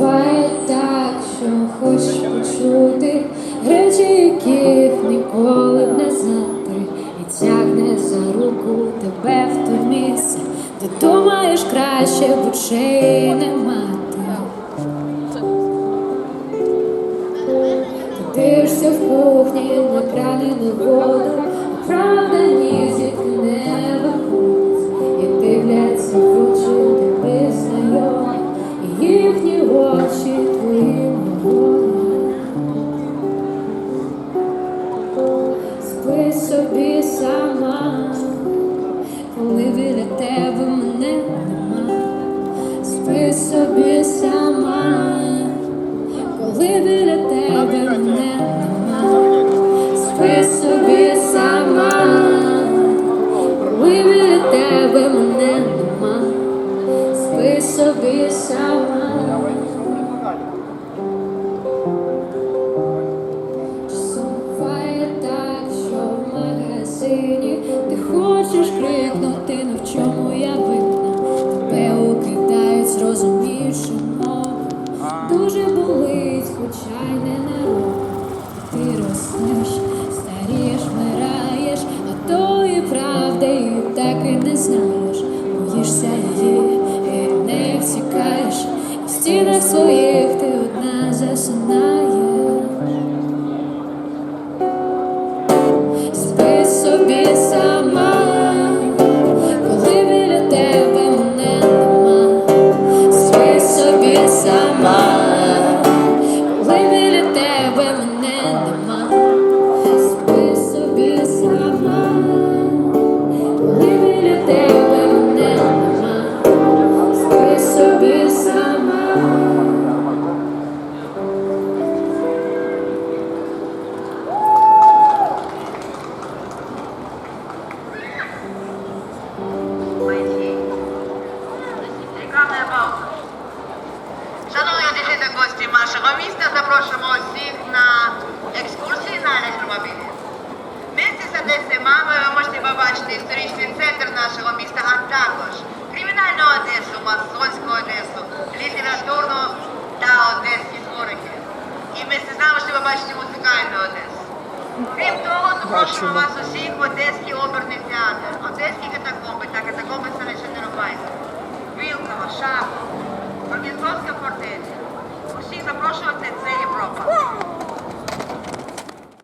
Буває так, що хочеш почути. Речі, яких ніколи не знати, і тягне за руку тебе в те місце, де думаєш краще б очей не мати. В кухні на крані на воду, правда ні звідки не виходить, і дивляться в очі тебе знайомі, і їхні очі твої неволі. Спи собі сама, коли біля тебе мене нема, спи собі Часом буває так, що в магазині ти хочеш крикнути, ну в чому я винна, тебе укидають, зрозумівши мову. Дуже болить, хоча й не народ. Ти ростеш, в своїх ти одна засинаєш. Історичний центр нашого міста, а також кримінальну Одесу, масонську І ви бачите музикальний музикальну Одесу. Крім того, запрошуємо вас усіх в Одеський оперний театр,